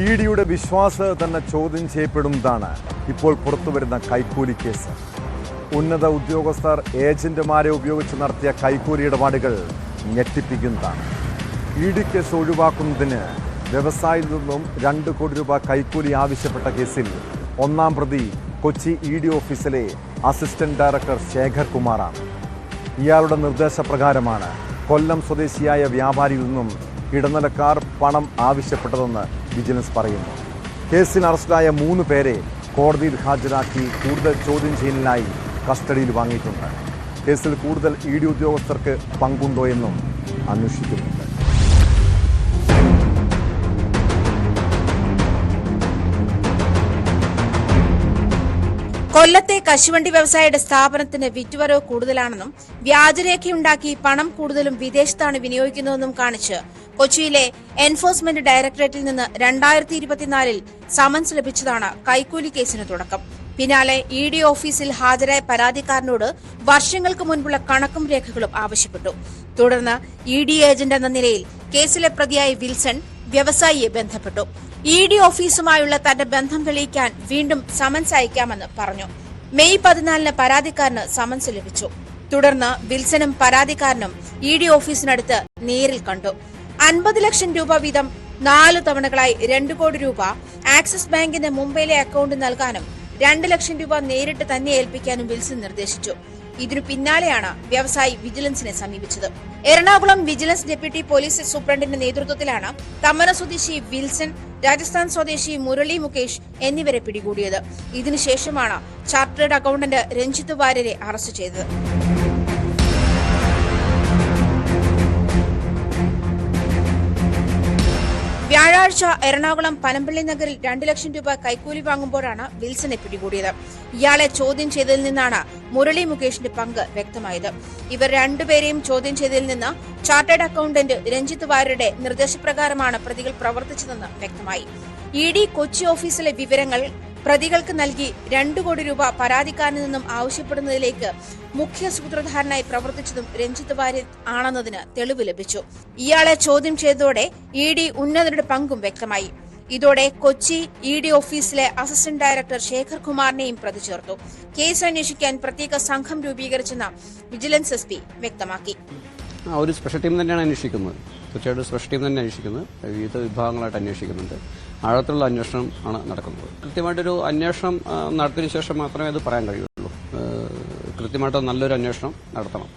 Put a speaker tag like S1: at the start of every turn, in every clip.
S1: E ഡിയുടെ വിശ്വാസ്യത തന്നെ ചോദ്യം ചെയ്യപ്പെടുന്നതാണ്. ഇപ്പോൾ പുറത്തുവരുന്ന കൈക്കൂലി കേസ്. ഉന്നത ഉദ്യോഗസ്ഥർ ഏജന്റുമാരെ ഉപയോഗിച്ച് നടത്തിയ കൈക്കൂലി ഇടപാടുകൾ ഞെട്ടിപ്പിക്കുന്നതാണ്. ഇ ഡി കേസ് ഒഴിവാക്കുന്നതിന് വ്യവസായിയിൽ നിന്നും രണ്ട് കോടി രൂപ കൈക്കൂലി ആവശ്യപ്പെട്ട കേസിൽ ഒന്നാം പ്രതി കൊച്ചി ഇ ഡി ഓഫീസിലെ അസിസ്റ്റന്റ് ഡയറക്ടർ ശേഖർ കുമാറാണ്. ഇയാളുടെ നിർദ്ദേശപ്രകാരമാണ് കൊല്ലം സ്വദേശിയായ വ്യാപാരിയിൽ നിന്നും ഇടനിലക്കാർ പണം ആവശ്യപ്പെട്ടതെന്ന് വിജിലൻസ് പറയുന്നു. കേസിൽ അറസ്റ്റിലായ മൂന്ന് പേരെ കോടതിയിൽ ഹാജരാക്കി കൂടുതൽ ചോദ്യം ചെയ്യലിനായി കസ്റ്റഡിയിൽ വാങ്ങിയിട്ടുണ്ട്. കേസിൽ കൂടുതൽ ഇ ഡി ഉദ്യോഗസ്ഥർക്ക് പങ്കുണ്ടോ എന്നും അന്വേഷിക്കുന്നുണ്ട്.
S2: കൊല്ലത്തെ കശുവണ്ടി വ്യവസായിയുടെ സ്ഥാപനത്തിന് വിറ്റുവരവ് കൂടുതലാണെന്നും വ്യാജരേഖയുണ്ടാക്കി പണം കൂടുതലും വിദേശത്താണ് വിനിയോഗിക്കുന്നതെന്നും കാണിച്ച് കൊച്ചിയിലെ എൻഫോഴ്സ്മെന്റ് ഡയറക്ടറേറ്റിൽ നിന്ന് രണ്ടായിരത്തി ഇരുപത്തിനാലിൽ സമൻസ് ലഭിച്ചതാണ് കൈക്കൂലി കേസിന് തുടക്കം. പിന്നാലെ ഇ ഡി ഓഫീസിൽ ഹാജരായ പരാതിക്കാരനോട് വർഷങ്ങൾക്ക് മുൻപുള്ള കണക്കും രേഖകളും ആവശ്യപ്പെട്ടു. തുടർന്ന് ഇ ഡി ഏജന്റ് എന്ന നിലയിൽ കേസിലെ പ്രതിയായ വിൽസൺ വ്യവസായിയെ ബന്ധപ്പെട്ടു. ഇ ഡി ഓഫീസുമായുള്ള തന്റെ ബന്ധം തെളിയിക്കാൻ വീണ്ടും സമൻസ് അയക്കാമെന്ന് പറഞ്ഞു. മെയ് പതിനാലിന് പരാതിക്കാരന് സമൻസ് ലഭിച്ചു. തുടർന്ന് വിൽസനും പരാതിക്കാരനും ഇ ഡി ഓഫീസിനടുത്ത് നേരിൽ കണ്ടു. അൻപത് ലക്ഷം രൂപ വീതം നാല് തവണകളായി രണ്ട് കോടി രൂപ ആക്സിസ് ബാങ്കിന്റെ മുംബൈയിലെ അക്കൗണ്ട് നൽകാനും രണ്ട് ലക്ഷം രൂപ നേരിട്ട് തന്നെ ഏൽപ്പിക്കാനും വിൽസൺ നിർദ്ദേശിച്ചു. ഇതിനു പിന്നാലെയാണ് വ്യവസായി വിജിലൻസിനെ സമീപിച്ചത്. എറണാകുളം വിജിലൻസ് ഡെപ്യൂട്ടി പോലീസ് സൂപ്രണ്ടിന്റെ നേതൃത്വത്തിലാണ് തമ്മന സ്വദേശി വിൽസൺ രാജസ്ഥാൻ സ്വദേശി മുരളി മുകേഷ് എന്നിവരെ പിടികൂടിയത്. ഇതിനുശേഷമാണ് ചാർട്ടേഡ് അക്കൌണ്ടന്റ് രഞ്ജിത്ത് വാര്യരെ അറസ്റ്റ് ചെയ്തത്. വ്യാഴാഴ്ച എറണാകുളം പനമ്പള്ളി നഗറിൽ രണ്ട് ലക്ഷം രൂപ കൈക്കൂലി വാങ്ങുമ്പോഴാണ് വിൽസനെ പിടികൂടിയത്. ഇയാളെ ചോദ്യം ചെയ്തതിൽ നിന്നാണ് മുരളി മുകേഷിന്റെ പങ്ക് വ്യക്തമായത്. ഇവർ രണ്ടുപേരെയും ചോദ്യം ചെയ്തതിൽ നിന്ന് ചാർട്ടേഡ് അക്കൌണ്ടന്റ് രഞ്ജിത്ത് വാര്യരുടെ നിർദ്ദേശപ്രകാരമാണ് പ്രതികൾ പ്രവർത്തിച്ചതെന്ന് വ്യക്തമായി. ഇ ഡി കൊച്ചി ഓഫീസിലെ വിവരങ്ങൾ പ്രതികൾക്ക് നൽകി രണ്ടു കോടി രൂപ പരാതിക്കാരിൽ നിന്നും ആവശ്യപ്പെടുന്നതിലേക്ക് മുഖ്യ സൂത്രധാരനായി പ്രവർത്തിച്ചതും രഞ്ജിത്ത് വാര്യർ ആണെന്നതിന് തെളിവ് ലഭിച്ചു. ഇയാളെ ചോദ്യം ചെയ്തതോടെ ഇ ഡി ഉന്നതരുടെ പങ്കും വ്യക്തമായി. ഇതോടെ കൊച്ചി ഇ ഡി ഓഫീസിലെ അസിസ്റ്റന്റ് ഡയറക്ടർ ശേഖർ കുമാറിനെയും പ്രതി ചേർത്തു. കേസ് അന്വേഷിക്കാൻ പ്രത്യേക സംഘം രൂപീകരിച്ചെന്ന് വിജിലൻസ് എസ് പി വ്യക്തമാക്കി.
S3: ഒരു സ്പെഷ്യൽ ടീം തന്നെയാണ് അന്വേഷിക്കുന്നത്. തീർച്ചയായിട്ടും സ്പെഷ്യൽ ടീം തന്നെ അന്വേഷിക്കുന്നത്. വിവിധ വിഭാഗങ്ങളായിട്ട് അന്വേഷിക്കുന്നുണ്ട്. ആഴത്തിലുള്ള അന്വേഷണം ആണ് നടക്കുന്നത്. കൃത്യമായിട്ടൊരു അന്വേഷണം നടത്തിയതിനു ശേഷം മാത്രമേ അത് പറയാൻ കഴിയുള്ളൂ. കൃത്യമായിട്ട് നല്ലൊരു അന്വേഷണം നടത്തണം.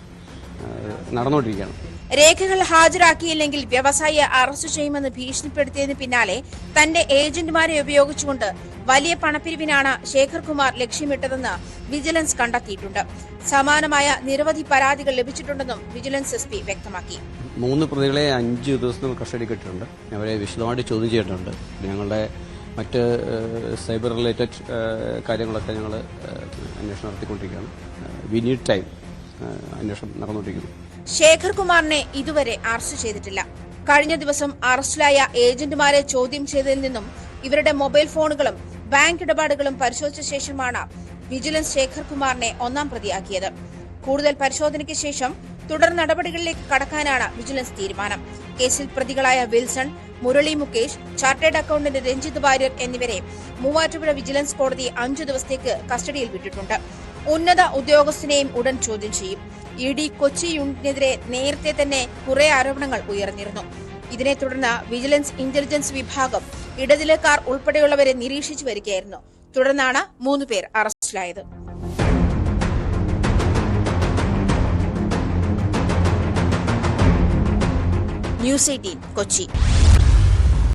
S3: നടന്നുകൊണ്ടിരിക്കുകയാണ്.
S2: രേഖകൾ ഹാജരാക്കിയില്ലെങ്കിൽ വ്യവസായിയെ അറസ്റ്റ് ചെയ്യുമെന്ന് ഭീഷണിപ്പെടുത്തിയതിന് പിന്നാലെ തന്റെ ഏജന്റുമാരെ ഉപയോഗിച്ചുകൊണ്ട് വലിയ പണപ്പിരിവിനാണ് ശേഖർകുമാർ ലക്ഷ്യമിട്ടതെന്ന് വിജിലൻസ് കണ്ടെത്തിയിട്ടുണ്ട്. സമാനമായ നിരവധി പരാതികൾ ലഭിച്ചിട്ടുണ്ടെന്നും വിജിലൻസ് എസ് പി വ്യക്തമാക്കി.
S3: മൂന്ന് പ്രതികളെ അഞ്ച് ദിവസത്തിൽ കസ്റ്റഡി കിട്ടിയിട്ടുണ്ട്. അവരെ വിശദമായിട്ട് ചോദ്യം ചെയ്തിട്ടുണ്ട്. ഞങ്ങളുടെ മറ്റ് സൈബർ റിലേറ്റഡ് കാര്യങ്ങളൊക്കെ ഞങ്ങൾ അന്വേഷണം നടത്തിക്കൊണ്ടിരിക്കുകയാണ്. വി നീഡ് ടൈം അന്വേഷണം നടന്നുകൊണ്ടിരിക്കുന്നു.
S2: ശേഖർ കുമാറിനെ ഇതുവരെ അറസ്റ്റ് ചെയ്തിട്ടില്ല. കഴിഞ്ഞ ദിവസം അറസ്റ്റിലായ ഏജന്റുമാരെ ചോദ്യം ചെയ്തതിൽ നിന്നും ഇവരുടെ മൊബൈൽ ഫോണുകളും ബാങ്ക് ഇടപാടുകളും പരിശോധിച്ച ശേഷമാണ് വിജിലൻസ് ശേഖർ കുമാറിനെ ഒന്നാം പ്രതിയാക്കിയത്. കൂടുതൽ പരിശോധനയ്ക്ക് ശേഷം തുടർ നടപടികളിലേക്ക് കടക്കാനാണ് വിജിലൻസ് തീരുമാനം. കേസിൽ പ്രതികളായ Wilson Murali Mukesh chartered accountant Ranjith Warrier എന്നിവരെ മൂവാറ്റുപുഴ വിജിലൻസ് കോടതി അഞ്ചു ദിവസത്തേക്ക് കസ്റ്റഡിയിൽ വിട്ടിട്ടുണ്ട്. ഉന്നത ഉദ്യോഗസ്ഥനെയും ഉടൻ ചോദ്യം ചെയ്യും. ഇ ഡി കൊച്ചി യൂണിറ്റിനെതിരെ നേരത്തെ തന്നെ കുറെ ആരോപണങ്ങൾ ഉയർന്നിരുന്നു. ഇതിനെ തുടർന്ന് വിജിലൻസ് ഇന്റലിജൻസ് വിഭാഗം ഇടനിലക്കാർ ഉൾപ്പെടെയുള്ളവരെ നിരീക്ഷിച്ചു വരികയായിരുന്നു. തുടർന്നാണ് മൂന്ന് പേർ അറസ്റ്റിലായത്. News eighteen Kochi.